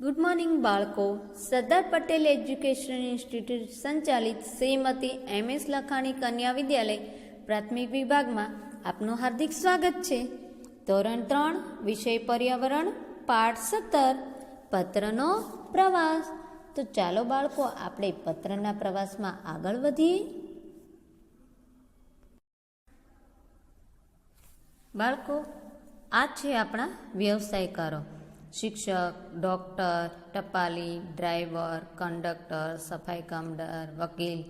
Good morning બાળકો. Sardar Patel education institute સંચાલિત Shrimati M S લખાણી કન્યા વિદ્યાલય, પ્રાથમિક વિભાગમાં આપનું હાર્દિક સ્વાગત છે. ધોરણ ત્રણ, વિષય પર્યાવરણ પાઠ સત્તર પત્રનો પ્રવાસ. તો ચાલો બાળકો, આપણે પત્રના પ્રવાસમાં આગળ વધીએ. બાળકો, આ છે આપણા વ્યવસાયકારો. શિક્ષક, ડૉક્ટર, ટપાલી, ડ્રાઈવર, કંડક્ટર, સફાઈ કામદાર, વકીલ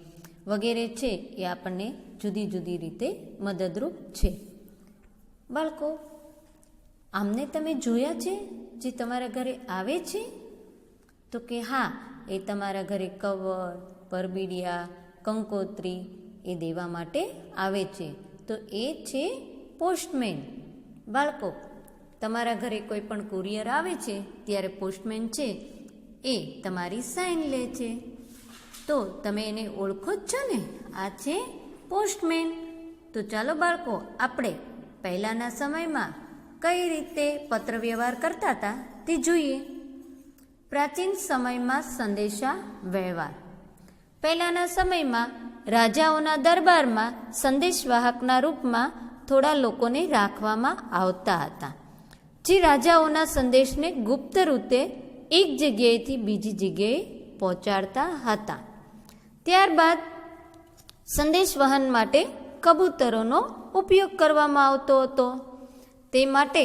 વગેરે છે એ આપણને જુદી જુદી રીતે મદદરૂપ છે. બાળકો, આમને તમે જોયા છે જે તમારા ઘરે આવે છે? તો કે હા, એ તમારા ઘરે કવર, પરબીડિયા, કંકોત્રી એ દેવા માટે આવે છે. તો એ છે પોસ્ટમેન. બાળકો તમારા ઘરે કોઈ પણ કુરિયર આવે છે, ત્યારે પોસ્ટમેન છે, એ તમારી સાઇન લે છે. તો તમે એને ઓળખો જ છો ને? આ છે પોસ્ટમેન. તો ચાલો બાળકો, આપણે પહેલાંના સમયમાં કઈ રીતે પત્ર વ્યવહાર કરતા હતા તે જોઈએ. પ્રાચીન સમયમાં સંદેશા વ્યવહાર. પહેલાંના સમયમાં રાજાઓના દરબારમાં સંદેશવાહકના રૂપમાં થોડા લોકોને રાખવામાં આવતા હતા. જે રાજાઓના સંદેશને ગુપ્ત રૂપે એક જગ્યાએથી બીજી જગ્યાએ પહોંચાડતા હતા. ત્યારબાદ સંદેશ વહન માટે કબૂતરોનો ઉપયોગ કરવામાં આવતો હતો. તે માટે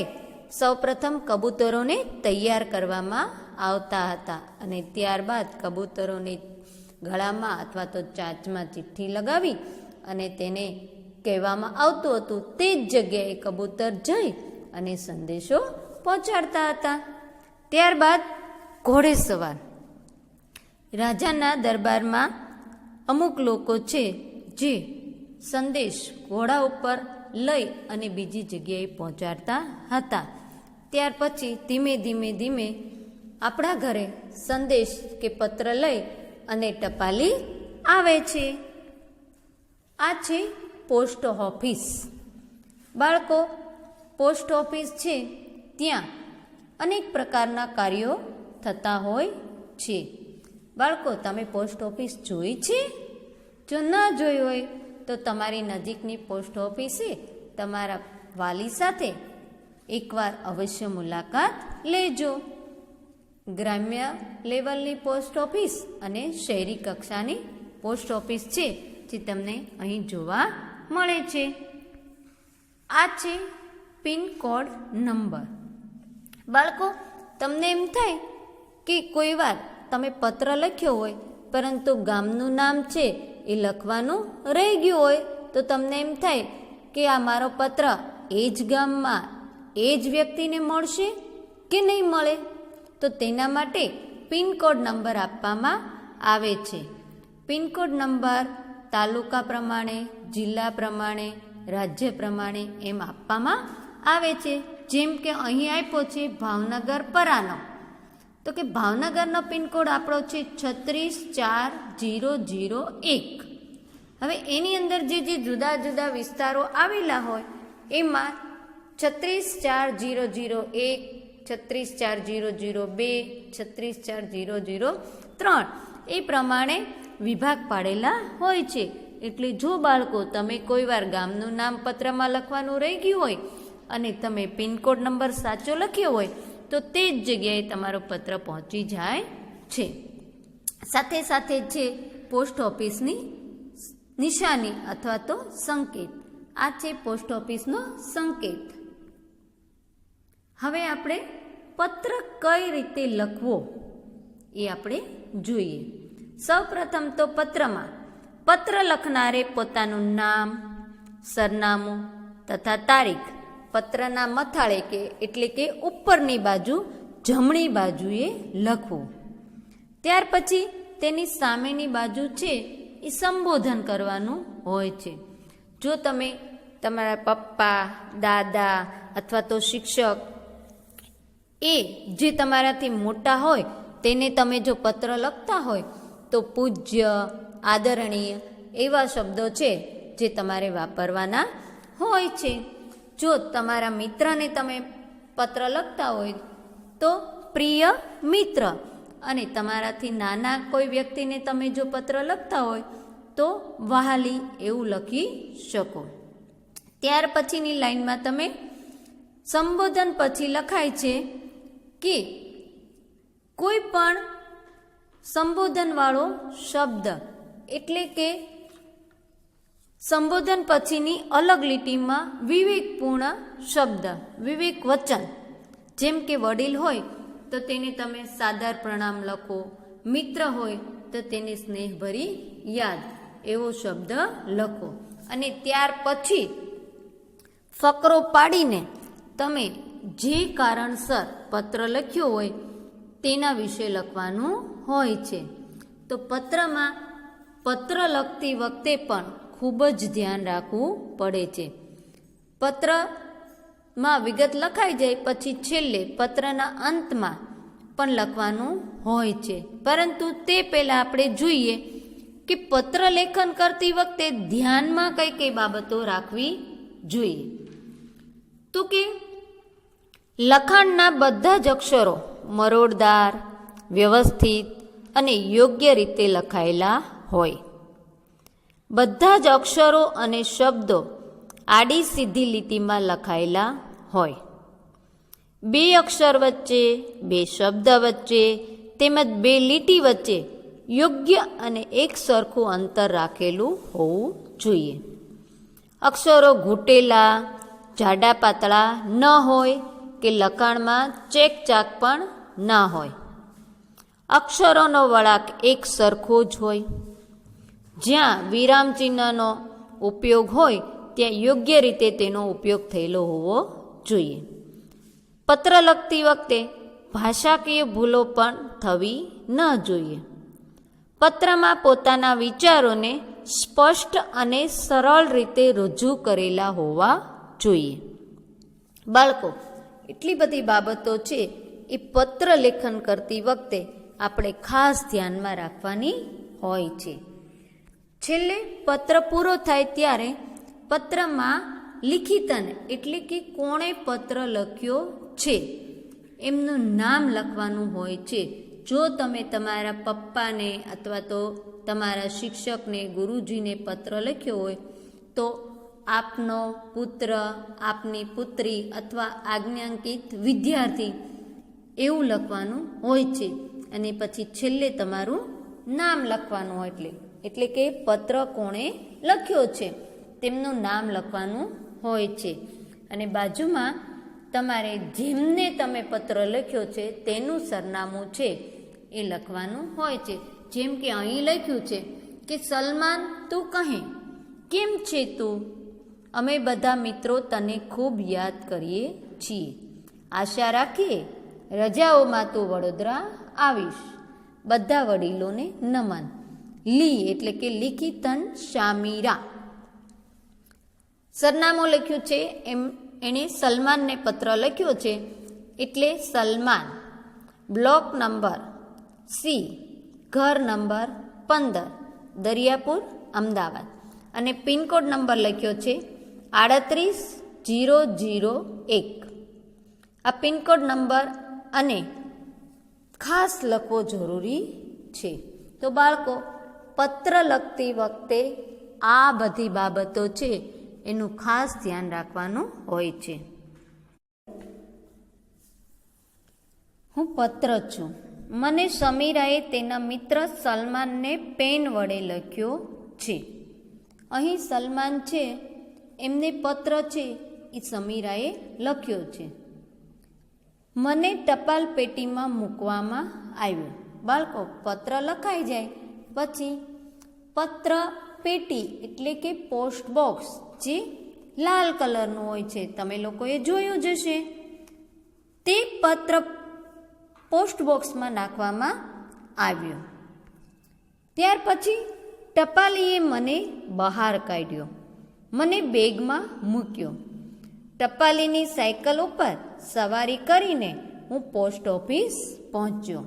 સૌપ્રથમ કબૂતરોને તૈયાર કરવામાં આવતા હતા અને ત્યારબાદ કબૂતરોને ગળામાં અથવા તો ચાંચમાં ચિઠ્ઠી લગાવી અને તેને કહેવામાં આવતું હતું. તે જ જગ્યાએ કબૂતર જઈ અને સંદેશો પહોંચાડતા હતા. ત્યારબાદ ઘોડે સવાર. રાજાના દરબારમાં અમુક લોકો છે જે સંદેશ ઘોડા ઉપર લઈ અને બીજી જગ્યાએ પહોંચાડતા હતા. ત્યાર પછી ધીમે ધીમે ધીમે આપણા ઘરે સંદેશ કે પત્ર લઈ અને ટપાલી આવે છે. આ છે પોસ્ટ ઓફિસ. બાળકો પોસ્ટ ઓફિસ છે ત્યાં અનેક પ્રકારના કાર્યો થતા હોય છે. બાળકો, તમે પોસ્ટ ઓફિસ જોઈ છે? જો ના જોઈ હોય, તો તમારી નજીકની પોસ્ટ ઓફિસે તમારા વાલી સાથે એકવાર અવશ્ય મુલાકાત લેજો. ગ્રામ્ય લેવલની પોસ્ટ ઓફિસ અને શહેરી કક્ષાની પોસ્ટ ઓફિસ છે, જે તમને અહીં જોવા મળે છે. આ છે પિનકોડ નંબર. બાળકો, તમને એમ થાય કે કોઈ વાર તમે પત્ર લખ્યો હોય, પરંતુ ગામનું નામ છે એ લખવાનું રહી ગયું હોય, તો તમને એમ થાય કે આ મારો પત્ર એ જ ગામમાં એ જ વ્યક્તિને મળશે કે નહીં મળે? તો તેના માટે પિનકોડ નંબર આપવામાં આવે છે. પિનકોડ નંબર તાલુકા પ્રમાણે, જિલ્લા પ્રમાણે, રાજ્ય પ્રમાણે એમ આપવામાં આવે છે? જેમ કે અહીં આપ્યો છે ભાવનગર પરાનો. તો કે ભાવનગરનો પિનકોડ આપણો છે છત્રીસ ચાર જીરો જીરો એક. હવે એની અંદર જે જે જુદા જુદા વિસ્તારો આવેલા હોય, એમાં છત્રીસ ચાર જીરો જીરો એક, છત્રીસ ચાર જીરો જીરો બે, છત્રીસ ચાર જીરો જીરો ત્રણ. એ પ્રમાણે વિભાગ પાડેલા હોય છે. એટલે જો બાળકો, તમે કોઈવાર ગામનું નામ પત્રમાં લખવાનું રહી ગયું હોય અને તમે પિનકોડ નંબર સાચો લખ્યો હોય, તો તે જ જગ્યાએ તમારો પત્ર પહોંચી જાય છે. સાથે સાથે છે પોસ્ટ ઓફિસની નિશાની અથવા તો સંકેત, આ છે પોસ્ટ ઓફિસનો સંકેત. હવે આપણે પત્ર કઈ રીતે લખવો એ આપણે જોઈએ. સૌપ્રથમ તો પત્રમાં પત્ર લખનારે પોતાનું નામ, સરનામું તથા તારીખ. પત્રના મથાળે કે એટલે કે ઉપરની બાજુ, જમણી બાજુએ લખવું. ત્યાર પછી તેની સામેની બાજુ છે એ સંબોધન કરવાનું હોય છે. જો તમે તમારા પપ્પા, દાદા અથવા તો શિક્ષક એ જે તમારાથી મોટા હોય તેને તમે જો પત્ર લખતા હોય તો પૂજ્ય, આદરણીય એવા શબ્દો છે જે તમારે વાપરવાના હોય છે. જો તમારા મિત્રને તમે પત્ર લખતા હોય તો પ્રિય મિત્ર. અને તમારાથી નાના કોઈ વ્યક્તિને તમે જો પત્ર લખતા હોય તો વહાલી એવું લખી શકો. ત્યાર પછીની લાઈનમાં તમે સંબોધન પછી લખાય છે કે કોઈ પણ સંબોધનવાળો શબ્દ એટલે કે સંબોધન પછીની અલગ લીટીમાં વિવેકપૂર્ણ શબ્દ વિવેક વચન જેમ કે વડીલ હોય, તો તેને તમે સાદર પ્રણામ લખો. મિત્ર હોય, તો તેને સ્નેહભરી યાદ. એવો શબ્દ લખો. અને ત્યાર પછી ફકરો પાડીને તમે જે કારણસર પત્ર લખ્યો હોય, તેના વિશે લખવાનું હોય છે. તો પત્રમાં પત્ર લખતી વખતે પણ ખૂબ જ ધ્યાન રાખવું પડે છે. પત્રમાં વિગત લખાઈ જાય પછી છેલ્લે પત્રના અંતમાં પણ લખવાનું હોય છે. પરંતુ તે પહેલાં આપણે જોઈએ કે પત્ર લેખન કરતી વખતે ધ્યાનમાં કઈ કઈ બાબતો રાખવી જોઈએ. તો કે લખાણના બધા જ અક્ષરો મરોડદાર, વ્યવસ્થિત અને યોગ્ય રીતે લખાયેલા હોય. બધા જ અક્ષરો અને શબ્દો આડી સીધી લીટીમાં લખાયેલા હોય. બે અક્ષર વચ્ચે, બે શબ્દ વચ્ચે તેમજ બે લીટી વચ્ચે યોગ્ય અને એક સરખું અંતર રાખેલું હોવું જોઈએ. અક્ષરો ઘૂંટેલા, જાડા પાતળા ન હોય કે લખાણમાં ચેક ચાક પણ ના હોય. અક્ષરોનો વળાંક એક સરખો જ હોય. જ્યાં વિરામ ચિહ્નનો ઉપયોગ હોય, ત્યાં યોગ્ય રીતે તેનો ઉપયોગ થયેલો હોવો જોઈએ. પત્ર લખતી વખતે ભાષાકીય ભૂલો પણ થવી ન જોઈએ. પત્રમાં પોતાના વિચારોને સ્પષ્ટ અને સરળ રીતે રજૂ કરેલા હોવા જોઈએ. બાળકો, એટલી બધી બાબતો છે એ પત્ર લેખન કરતી વખતે આપણે ખાસ ધ્યાનમાં રાખવાની હોય છે. છેલ્લે પત્ર પૂરો થાય ત્યારે પત્રમાં લિખિતન એટલે કે કોણે પત્ર લખ્યો છે. એમનું નામ લખવાનું હોય છે. જો તમે તમારા પપ્પાને અથવા તો તમારા શિક્ષકને, ગુરુજીને પત્ર લખ્યો હોય, તો આપનો પુત્ર, આપની પુત્રી અથવા આજ્ઞાંકિત વિદ્યાર્થી એવું લખવાનું હોય છે. અને પછી છેલ્લે તમારું નામ લખવાનું એટલે એટલે કે પત્ર કોણે લખ્યો છે. તેમનું નામ લખવાનું હોય છે. અને બાજુમાં તમારે જેમને તમે પત્ર લખ્યો છે, તેનું સરનામું છે, એ લખવાનું હોય છે. જેમ કે અહીં લખ્યું છે કે, સલમાન, તું કહે, કેમ છે તું? અમે બધા મિત્રો તને ખૂબ યાદ કરીએ છીએ. આશા રાખીએ રજાઓમાં તું વડોદરા આવીશ. બધા વડીલોને નમન. લી એટલે કે લિખિતન શામીરા. સરનામું લખ્યું છે એમ એણે સલમાનને પત્ર લખ્યો છે એટલે સલમાન. બ્લોક નંબર સી, ઘર નંબર પંદર, દરિયાપુર, અમદાવાદ. અને પિનકોડ નંબર લખ્યો છે આડત્રીસ જીરો જીરો એક. આ પિનકોડ નંબર અને ખાસ લખવો જરૂરી છે. તો બાળકો પત્ર લખતી વખતે આ બધી બાબતો છે, એનું ખાસ ધ્યાન રાખવાનું હોય છે. હું પત્ર છું. મને સમીરાએ તેના મિત્ર સલમાનને પેન વડે લખ્યો છે. અહીં સલમાન છે, એમને પત્ર છે એ સમીરાએ લખ્યો છે. મને ટપાલ પેટીમાં મૂકવામાં આવ્યો. બાળકો, પત્ર લખાઈ જાય. પછી પત્ર, પેટી એટલે કે પોસ્ટ બોક્સ, જે લાલ કલરનું હોય છે. તમે લોકોએ જોયું જ હશે. તે પત્ર પોસ્ટ બોક્સમાં નાખવામાં આવ્યું. ત્યાર પછી ટપાલીએ મને બહાર કાઢ્યો. મને બેગમાં મૂક્યો. ટપાલીની સાયકલ ઉપર સવારી કરીને હું પોસ્ટ ઓફિસ પહોંચ્યો.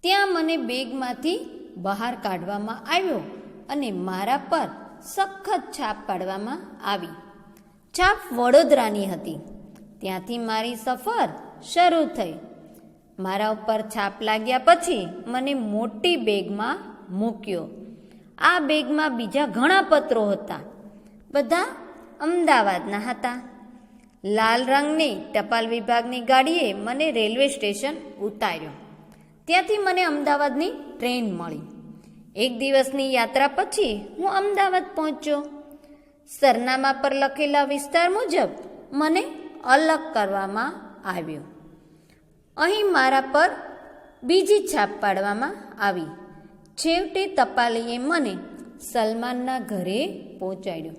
ત્યાં મને બેગમાંથી બહાર કાઢવામાં આવ્યો અને મારા પર સખત છાપ પાડવામાં આવી. છાપ વડોદરાની હતી. ત્યાંથી મારી સફર શરૂ થઈ. મારા ઉપર છાપ લાગ્યા પછી મને મોટી બેગમાં મૂક્યો. આ બેગમાં બીજા ઘણા પત્રો હતા. બધા અમદાવાદના હતા. લાલ રંગની ટપાલ વિભાગની ગાડીએ મને રેલવે સ્ટેશન ઉતાર્યો. ત્યાંથી મને અમદાવાદની ટ્રેન મળી. એક દિવસની યાત્રા પછી હું અમદાવાદ પહોંચ્યો. સરનામા પર લખેલા વિસ્તાર મુજબ મને અલગ કરવામાં આવ્યો. અહીં મારા પર બીજી છાપ પાડવામાં આવી. છેવટે તપાલીએ મને સલમાનના ઘરે પહોંચાડ્યો.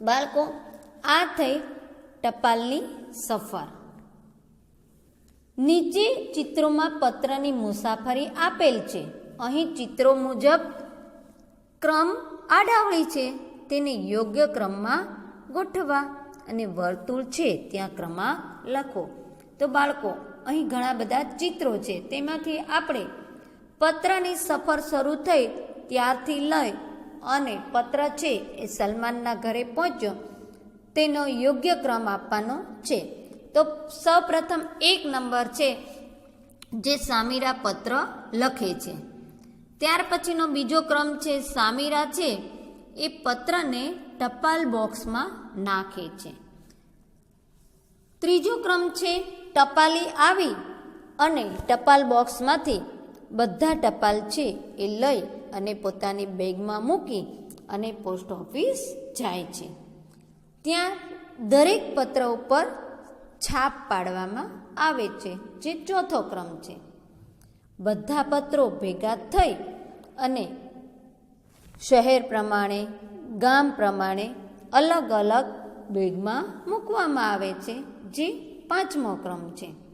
બાળકો, આ થઈ ટપાલની સફર. નીચે ચિત્રોમાં પત્રની મુસાફરી આપેલ છે. અહીં ચિત્રો મુજબ ક્રમ આડાવળી છે. તેને યોગ્ય ક્રમમાં ગોઠવા અને વર્તુળ છે ત્યાં ક્રમાં લખો. તો બાળકો, અહીં ઘણા બધા ચિત્રો છે. તેમાંથી આપણે પત્રની સફર શરૂ થઈ ત્યારથી લઈ અને પત્ર છે એ સલમાનના ઘરે પહોંચ્યો. તેનો યોગ્ય ક્રમ આપવાનો છે. તો સૌપ્રથમ એક નંબર છે જે સામીરા પત્ર લખે છે. ત્યાર પછીનો બીજો ક્રમ છે સામીરા છે, એ પત્રને ટપાલ બોક્સમાં નાખે છે. ત્રીજો ક્રમ છે ટપાલી આવી અને ટપાલ બોક્સમાંથી બધા ટપાલ છે એ લઈ અને પોતાની બેગમાં મૂકી અને પોસ્ટ ઓફિસ જાય છે. ત્યાં દરેક પત્ર ઉપર છાપ પાડવામાં આવે છે, જે ચોથો ક્રમ છે. બધા પત્રો ભેગા થઈ અને શહેર પ્રમાણે, ગામ પ્રમાણે અલગ અલગ બેગમાં મૂકવામાં આવે છે, જે પાંચમો ક્રમ છે.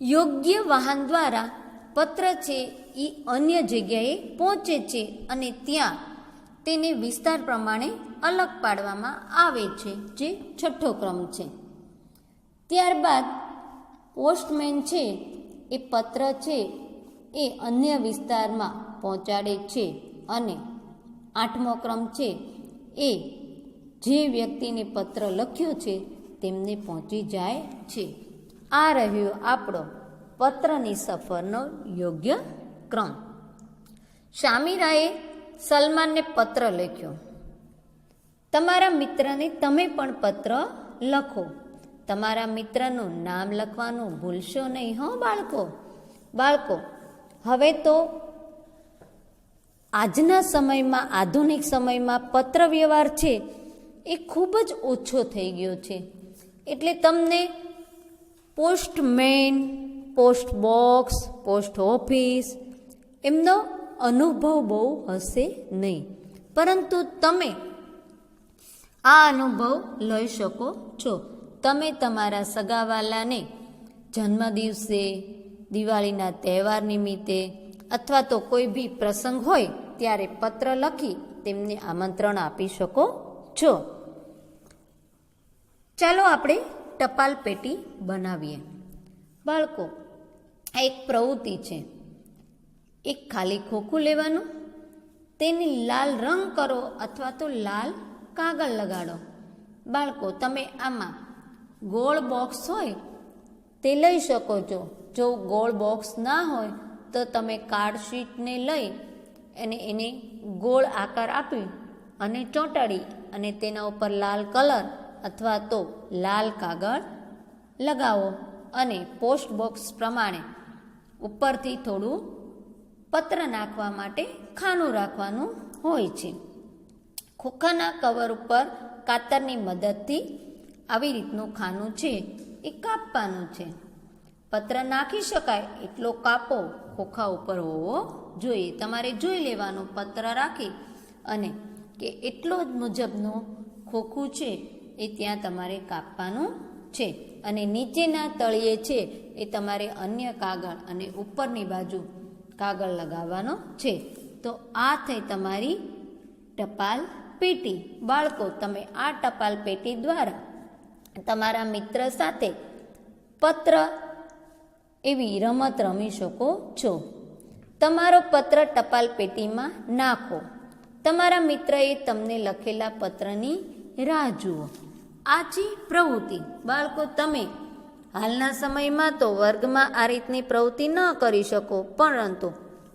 યોગ્ય વાહન દ્વારા પત્ર છે એ અન્ય જગ્યાએ પહોંચે છે અને ત્યાં તેને વિસ્તાર પ્રમાણે અલગ પાડવામાં આવે છે, જે છઠ્ઠો ક્રમ છે. ત્યારબાદ પોસ્ટમેન છે, એ પત્ર છે, એ અન્ય વિસ્તારમાં પહોંચાડે છે અને આઠમો ક્રમ છે, એ જે વ્યક્તિને પત્ર લખ્યો છે, તેમને પહોંચી જાય છે. આ રહ્યો આપણો પત્રની સફરનો યોગ્ય ક્રમ. શામીરાએ સલમાનને પત્ર લખ્યો. તમારા મિત્રને તમે પણ પત્ર લખો. તમારા મિત્રનું નામ લખવાનું ભૂલશો નહીં, હો બાળકો? બાળકો, હવે તો આજના સમયમાં, આધુનિક સમયમાં પત્ર વ્યવહાર છે એ ખૂબ જ ઓછો થઈ ગયો છે. એટલે તમને postman, post box, post office એમનો અનુભવ બહુ હશે નહીં. પરંતુ તમે આ અનુભવ લઈ શકો છો. તમે તમારા સગાવાલાને જન્મદિવસે, દિવાળીના તહેવાર નિમિત્તે અથવા તો કોઈ બી પ્રસંગ હોય ત્યારે પત્ર લખી તેમને આમંત્રણ આપી શકો છો. ચાલો આપણે ટપાલ પેટી બનાવીએ. બાળકો, આ એક પ્રવૃત્તિ છે. એક ખાલી ખોખું લેવાનું, તેને લાલ રંગ કરો અથવા તો લાલ કાગળ લગાડો. બાળકો, તમે આમાં ગોળ બોક્સ હોય તે લઈ શકો છો. જો ગોળ બોક્સ ના હોય, તો તમે કાર્ડ શીટને લઈ અને એને ગોળ આકાર આપી અને ચોંટાડી અને તેના ઉપર લાલ કલર અથવા તો લાલ કાગળ લગાવો. અને પોસ્ટ બોક્સ પ્રમાણે ઉપરથી થોડું પત્ર નાખવા માટે ખાનું રાખવાનું હોય છે. ખોખાના કવર ઉપર કાતરની મદદથી આવી રીતનું ખાનું છે. એ કાપવાનું છે. પત્ર નાખી શકાય એટલો કાપો ખોખા ઉપર હોવો જોઈએ. તમારે જોઈ લેવાનું પત્ર રાખી અને કે એટલો જ મુજબનું ખોખું છે એ ત્યાં તમારે કાપવાનું છે. અને નીચેના તળિયે છે એ તમારે અન્ય કાગળ અને ઉપરની બાજુ કાગળ લગાવવાનો છે. તો આ થઈ તમારી ટપાલ પેટી, બાળકો, તમે આ ટપાલ પેટી દ્વારા તમારા મિત્ર સાથે પત્ર એવી રમત રમી શકો છો. તમારો પત્ર ટપાલ પેટીમાં નાખો. તમારા મિત્રએ તમને લખેલા પત્રની રાહ જુઓ. આજી પ્રવૃત્તિ. બાળકો, તમે હાલના સમયમાં તો વર્ગમાં આ રીતની પ્રવૃત્તિ ન કરી શકો, પરંતુ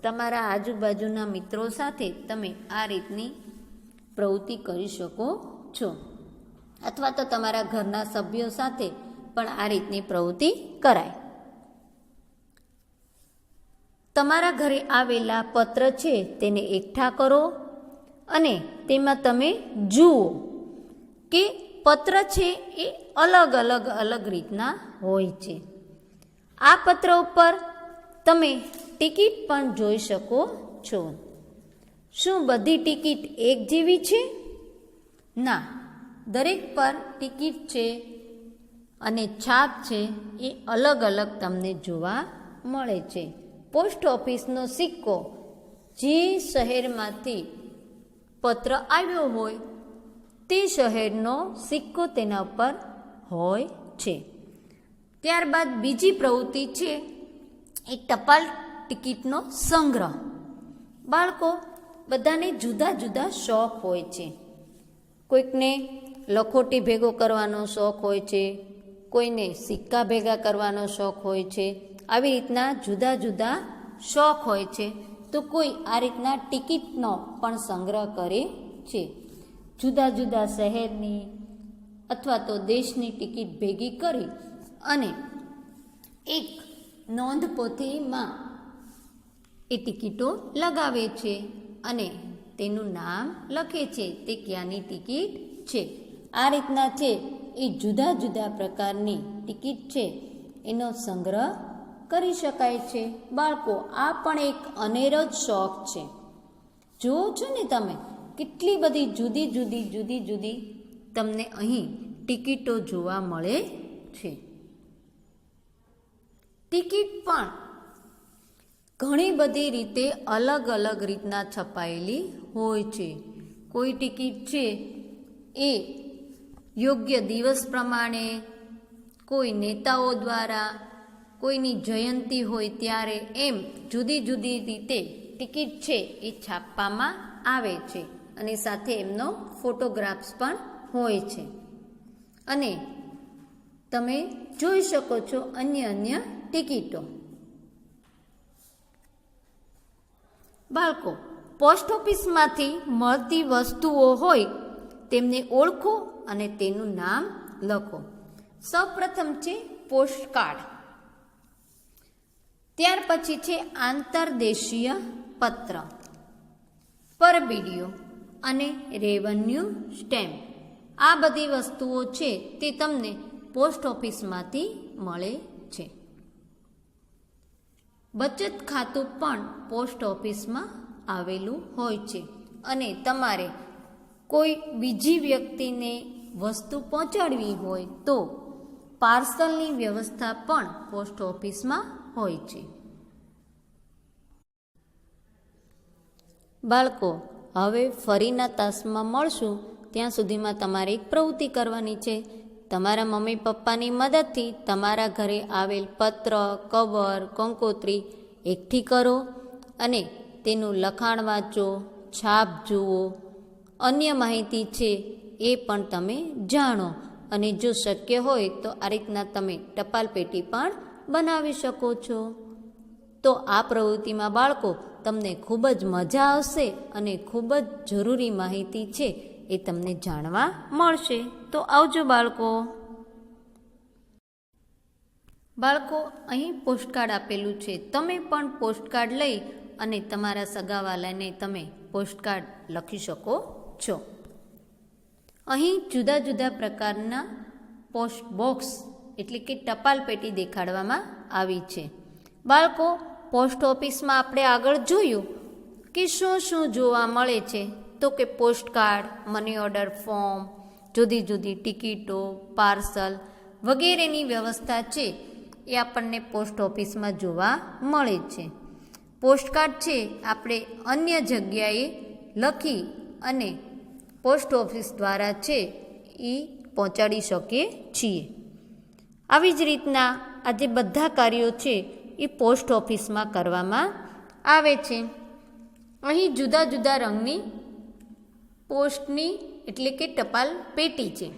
તમારા આજુબાજુના મિત્રો સાથે તમે આ રીતની પ્રવૃત્તિ કરી શકો છો. અથવા તો તમારા ઘરના સભ્યો સાથે પણ આ રીતની પ્રવૃત્તિ કરાય. તમારા ઘરે આવેલા પત્ર છે તેને એકઠા કરો અને તેમાં તમે જુઓ કે પત્ર છે એ અલગ અલગ અલગ રીતના હોય છે. આ પત્ર ઉપર તમે ટિકિટ પણ જોઈ શકો છો. શું બધી ટિકિટ એક જેવી છે? ના, દરેક પર ટિકિટ છે અને છાપ છે એ અલગ અલગ તમને જોવા મળે છે. પોસ્ટ ઓફિસનો સિક્કો જે શહેરમાંથી પત્ર આવ્યો હોય, તે શહેરનો સિક્કો તેના પર હોય છે. ત્યારબાદ બીજી પ્રવૃત્તિ છે એ ટપાલ ટિકિટનો સંગ્રહ. બાળકો બધાને જુદા જુદા શોખ હોય છે. કોઈકને લખોટી ભેગો કરવાનો શોખ હોય છે, કોઈને સિક્કા ભેગા કરવાનો શોખ હોય છે, આવી રીતના જુદા જુદા શોખ હોય છે. તો કોઈ આ રીતના ટિકિટનો પણ સંગ્રહ કરે છે. જુદા જુદા શહેરની અથવા તો દેશની ટિકિટ ભેગી કરી અને એક નોંધપોથીમાં એ ટિકિટો લગાવે છે. અને તેનું નામ લખે છે, તે ક્યાંની ટિકિટ છે? આ રીતના છે, એ જુદા જુદા પ્રકારની ટિકિટ છે. એનો સંગ્રહ કરી શકાય છે. બાળકો, આ પણ એક અનેરો જ શોખ છે. જુઓ છો ને તમે, કેટલી બધી જુદી જુદી જુદી જુદી તમને અહીં ટિકિટો જોવા મળે છે. ટિકિટ પણ ઘણી બધી રીતે અલગ અલગ રીતના છપાયેલી હોય છે. કોઈ ટિકિટ છે એ યોગ્ય દિવસ પ્રમાણે, કોઈ નેતાઓ દ્વારા, કોઈની જયંતિ હોય ત્યારે એમ જુદી જુદી રીતે ટિકિટ છે એ છાપવામાં આવે છે અને સાથે એમનો ફોટોગ્રાફ્સ પણ હોય છે. અને તમે જોઈ શકો છો અન્ય અન્ય ટિકિટો. બાળકો પોસ્ટ ઓફિસમાંથી મળતી વસ્તુઓ હોય, તેમને ઓળખો અને તેનું નામ લખો. સૌપ્રથમ છે પોસ્ટકાર્ડ ત્યાર પછી છે આંતરદેશીય પત્ર. પરબીડીઓ અને રેવન્યુ સ્ટેમ્પ આ બધી વસ્તુઓ છે તે તમને પોસ્ટ ઓફિસમાંથી મળે છે. બચત ખાતું પણ પોસ્ટ ઓફિસમાં આવેલું હોય છે અને તમારે કોઈ બીજી વ્યક્તિને વસ્તુ પહોંચાડવી હોય તો પાર્સલની વ્યવસ્થા પણ પોસ્ટ ઓફિસમાં હોય છે. બાળકો, હવે ફરીના તાસમાં મળશું. ત્યાં સુધીમાં તમારે એક પ્રવૃત્તિ કરવાની છે. તમારા મમ્મી પપ્પાની મદદથી તમારા ઘરે આવેલ પત્ર, કવર, કંકોત્રી એકઠી કરો અને તેનું લખાણ વાંચો, છાપ જુઓ. અન્ય માહિતી છે એ પણ તમે જાણો અને જો શક્ય હોય તો આ રીતના તમે ટપાલ પેટી પણ બનાવી શકો છો. તો આ પ્રવૃત્તિમાં બાળકો તમને ખૂબ જ મજા આવશે અને ખૂબ જ જરૂરી માહિતી છે એ તમને જાણવા મળશે. તો આવજો બાળકો. બાળકો, અહીં પોસ્ટકાર્ડ આપેલું છે. તમે પણ પોસ્ટકાર્ડ લઈ અને તમારા સગાવાલાને તમે પોસ્ટકાર્ડ લખી શકો છો. અહીં જુદા જુદા પ્રકારના પોસ્ટ બોક્સ એટલે કે ટપાલ પેટી દેખાડવામાં આવી છે. બાળકો પોસ્ટ ઓફિસમાં આપણે આગળ જોયું કે શું શું જોવા મળે છે. તો કે પોસ્ટકાર્ડ મની ઓર્ડર ફોર્મ જુદી જુદી ટિકિટો પાર્સલ વગેરેની વ્યવસ્થા છે એ આપણને પોસ્ટ ઓફિસમાં જોવા મળે છે. પોસ્ટકાર્ડ છે આપણે અન્ય જગ્યાએ લખી અને પોસ્ટ ઓફિસ દ્વારા છે એ પહોંચાડી શકીએ છીએ. આવી જ રીતના આ જે બધા કાર્યો છે એ પોસ્ટ ઓફિસમાં કરવામાં આવે છે. અહીં જુદા જુદા રંગની પોસ્ટની એટલે કે ટપાલ પેટી છે.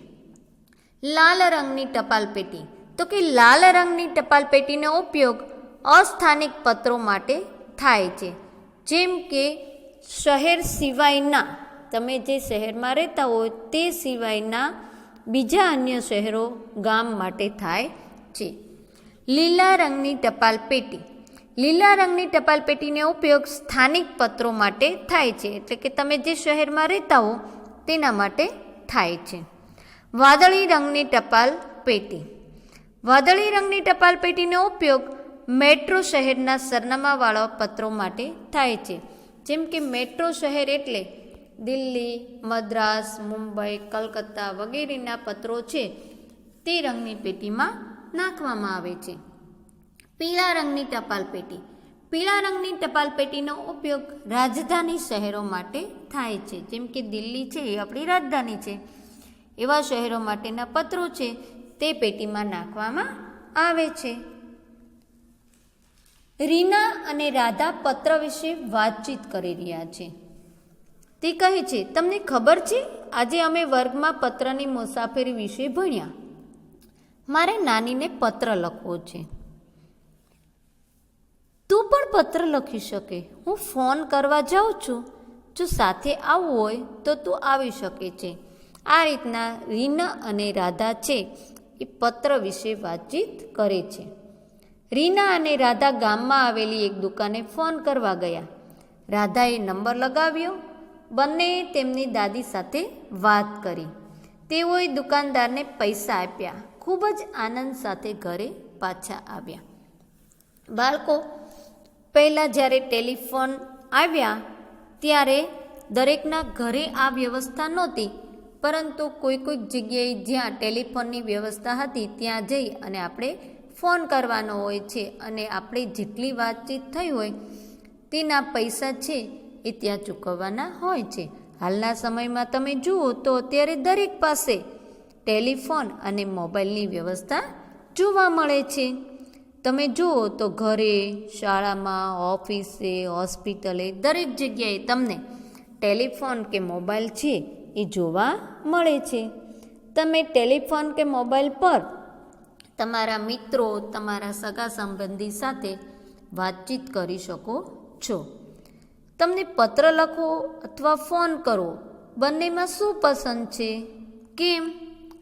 લાલ રંગની ટપાલ પેટી. તો કે લાલ રંગની ટપાલ પેટીનો ઉપયોગ અસ્થાનિક પત્રો માટે થાય છે. જેમ કે શહેર સિવાયના, તમે જે શહેરમાં રહેતા હોય તે સિવાયના બીજા અન્ય શહેરો ગામ માટે થાય છે. લીલા રંગની ટપાલ પેટી. લીલા રંગની ટપાલ પેટીનો ઉપયોગ સ્થાનિક પત્રો માટે થાય છે. એટલે કે તમે જે શહેરમાં રહેતા હો, તેના માટે થાય છે. વાદળી રંગની ટપાલ પેટી વાદળી રંગની ટપાલ પેટીનો ઉપયોગ મેટ્રો શહેરના સરનામાવાળા પત્રો માટે થાય છે. જેમ કે મેટ્રો શહેર એટલે દિલ્હી, મદ્રાસ, મુંબઈ, કલકત્તા વગેરેના પત્રો છે. તે રંગની પેટીમાં નાખવામાં આવે છે. પીળા રંગની ટપાલ પેટી. પીળા રંગની ટપાલ પેટીનો ઉપયોગ રાજધાની શહેરો માટે થાય છે. જેમ કે દિલ્હી છે, એ આપણી રાજધાની છે. એવા શહેરો માટેના પત્રો છે, તે પેટીમાં નાખવામાં આવે છે. રીના અને રાધા પત્ર વિશે વાતચીત કરી રહ્યા છે. તે કહે છે, તમને ખબર છે, આજે અમે વર્ગમાં પત્રની મુસાફરી વિશે ભણ્યા. મારે નાનીને પત્ર લખવો છે. તું પણ પત્ર લખી શકે. હું ફોન કરવા જાઉં છું. જો સાથે આવવું હોય તો તું આવી શકે છે. આ રીતના રીના અને રાધા છે એ પત્ર વિશે વાતચીત કરે છે. રીના અને રાધા ગામમાં આવેલી એક દુકાને ફોન કરવા ગયા. રાધાએ નંબર લગાવ્યો. બંને તેમની દાદી સાથે વાત કરી. તેઓએ દુકાનદારને પૈસા આપ્યા. ખૂબ જ આનંદ સાથે ઘરે પાછા આવ્યા. બાળકો પહેલાં જ્યારે ટેલિફોન આવ્યા, ત્યારે દરેકના ઘરે આ વ્યવસ્થા નહોતી. પરંતુ કોઈ કોઈક જગ્યાએ જ્યાં ટેલિફોનની વ્યવસ્થા હતી, ત્યાં જઈ અને આપણે ફોન કરવાનો હોય છે અને આપણે જેટલી વાતચીત થઈ હોય, તેના પૈસા છે એ ત્યાં ચૂકવવાના હોય છે. હાલના સમયમાં તમે જુઓ તો અત્યારે દરેક પાસે ટેલિફોન અને મોબાઈલની વ્યવસ્થા જોવા મળે છે. તમે જુઓ તો ઘરે, શાળામાં, ઓફિસે, હોસ્પિટલે, દરેક જગ્યાએ તમને ટેલિફોન કે મોબાઈલ છે એ જોવા મળે છે. તમે ટેલિફોન કે મોબાઈલ પર તમારા મિત્રો, તમારા સગા સંબંધી સાથે વાતચીત કરી શકો છો. તમને પત્ર લખો અથવા ફોન કરો. બંનેમાં શું પસંદ છે? કેમ?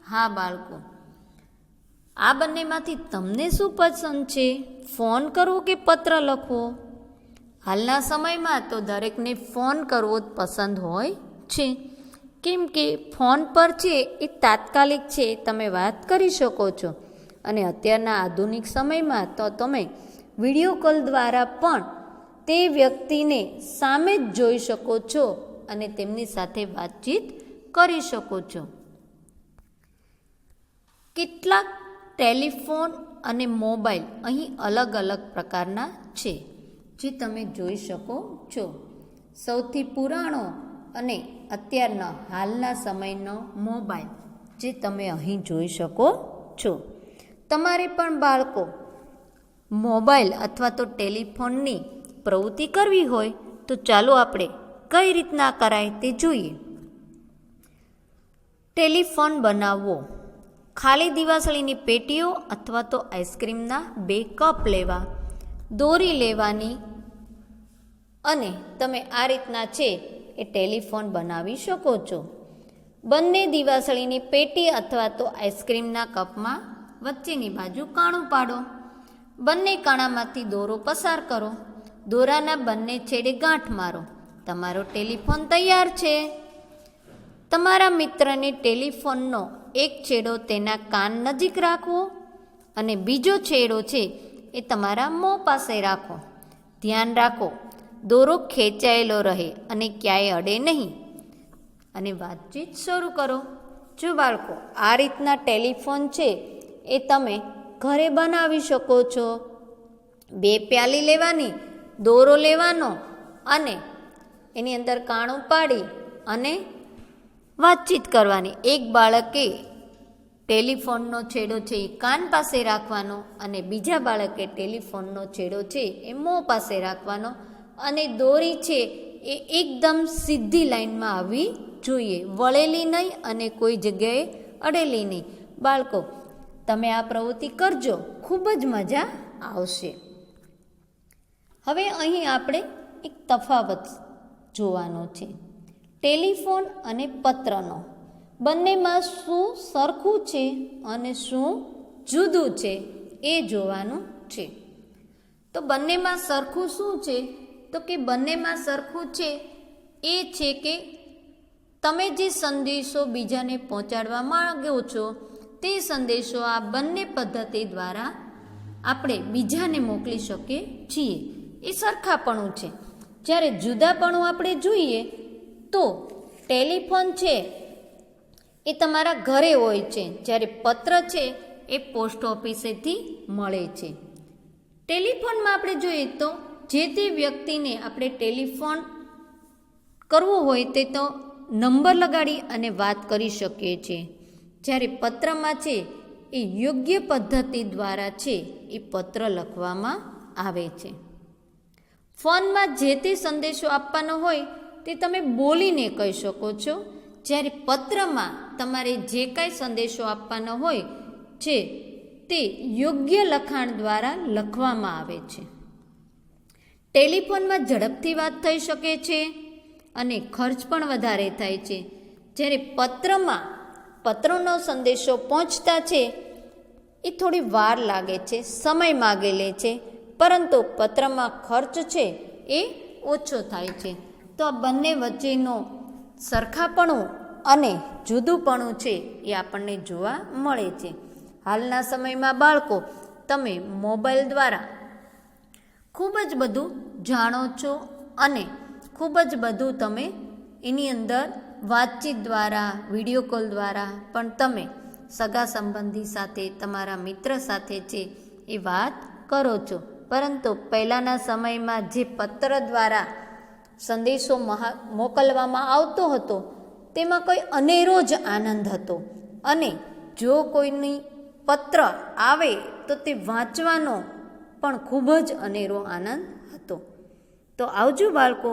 હા, બાળકો. આ બંનેમાંથી તમને શું પસંદ છે? ફોન કરવો કે પત્ર લખવો? હાલના સમયમાં તો દરેકને ફોન કરવો જ પસંદ હોય છે. કેમ કે ફોન પર છે એ તાત્કાલિક છે, તમે વાત કરી શકો છો. અને અત્યારના આધુનિક સમયમાં તો તમે વીડિયો કોલ દ્વારા પણ તે વ્યક્તિને સામે જ જોઈ શકો છો અને તેમની સાથે વાતચીત કરી શકો છો. કેટલાક ટેલિફોન અને મોબાઈલ અહીં અલગ અલગ પ્રકારના છે, જે તમે જોઈ શકો છો. સૌથી પુરાણો અને અત્યારના હાલના સમયનો મોબાઈલ, જે તમે અહીં જોઈ શકો છો. તમારે પણ બાળકો, મોબાઈલ અથવા તો ટેલિફોનની પ્રવૃત્તિ કરવી હોય, તો ચાલો આપણે કઈ રીતના કરાય તે જોઈએ. ટેલિફોન બનાવવો. ખાલી દિવાસળીની પેટીઓ અથવા તો આઈસ્ક્રીમના બે કપ લેવા, દોરી લેવાની અને તમે આ રીતના છે એ ટેલિફોન બનાવી શકો છો. બંને દિવાસળીની પેટી અથવા તો આઈસ્ક્રીમના કપમાં વચ્ચેની બાજુ કાણું પાડો. બંને કાણામાંથી દોરો પસાર કરો. દોરાના બંને છેડે ગાંઠ મારો. તમારો ટેલિફોન તૈયાર છે. તમારા મિત્રને ટેલિફોનનો એક છેડો તેના કાન નજીક રાખવો અને બીજો છેડો છે એ તમારા મોં પાસે રાખો ધ્યાન રાખો, દોરો ખેંચાયેલો રહે અને ક્યાંય અડે નહીં. અને વાતચીત શરૂ કરો. જો બાળકો, આ રીતના ટેલિફોન છે એ તમે ઘરે બનાવી શકો છો. બે પ્યાલી લેવાની, દોરો લેવાનો અને એની અંદર કાણું પાડી અને વાતચીત કરવાની. એક બાળકે ટેલિફોનનો છેડો છે એ કાન પાસે રાખવાનો અને બીજા બાળકે ટેલિફોનનો છેડો છે એ મોં પાસે રાખવાનો અને દોરી છે એ એકદમ સીધી લાઈનમાં આવવી જોઈએ. વળેલી નહીં અને કોઈ જગ્યાએ અડેલી નહીં. બાળકો, તમે આ પ્રવૃત્તિ કરજો. ખૂબ જ મજા આવશે. હવે અહીં આપણે એક તફાવત જોવાનો છે. ટેલિફોન અને પત્રનો. બંનેમાં શું સરખું છે અને શું જુદું છે એ જોવાનું છે. તો બંનેમાં સરખું શું છે? તો કે બંનેમાં સરખું છે એ છે કે તમે જે સંદેશો બીજાને પહોંચાડવા માંગો છો, તે સંદેશો આ બંને પદ્ધતિ દ્વારા આપણે બીજાને મોકલી શકીએ છીએ. એ સરખાપણું છે. જ્યારે જુદાપણું આપણે જોઈએ તો ટેલિફોન છે એ તમારા ઘરે હોય છે. જ્યારે પત્ર છે એ પોસ્ટ ઓફિસેથી મળે છે. ટેલિફોનમાં આપણે જોઈએ તો જે તે વ્યક્તિને આપણે ટેલિફોન કરવો હોય તે તો નંબર લગાડી અને વાત કરી શકીએ છીએ. જ્યારે પત્રમાં છે એ યોગ્ય પદ્ધતિ દ્વારા છે એ પત્ર લખવામાં આવે છે. ફોનમાં જે તે સંદેશો આપવાનો હોય તે તમે બોલીને કહી શકો છો. જ્યારે પત્રમાં તમારે જે કાંઈ સંદેશો આપવાનો હોય છે, તે યોગ્ય લખાણ દ્વારા લખવામાં આવે છે. ટેલિફોનમાં ઝડપથી વાત થઈ શકે છે અને ખર્ચ પણ વધારે થાય છે. જ્યારે પત્રમાં પત્રનો સંદેશો પહોંચતા છે, એ થોડી વાર લાગે છે, સમય માગે લે છે. પરંતુ પત્રમાં ખર્ચ છે, એ ઓછો થાય છે. તો આ બંને વચ્ચેનો સરખાપણું અને જુદુંપણું છે એ આપણને જોવા મળે છે. હાલના સમયમાં બાળકો તમે મોબાઈલ દ્વારા ખૂબ જ બધું જાણો છો અને ખૂબ જ બધું તમે એની અંદર વાતચીત દ્વારા, વીડિયો કોલ દ્વારા પણ તમે સગા સંબંધી સાથે, તમારા મિત્ર સાથે છે એ વાત કરો છો. પરંતુ પહેલાંના સમયમાં જે પત્ર દ્વારા સંદેશો મોકલવામાં આવતો હતો, તેમાં કોઈ અનેરો જ આનંદ હતો. અને જો કોઈની પત્ર આવે તો તે વાંચવાનો પણ ખૂબ જ અનેરો આનંદ હતો. તો આવજો બાળકો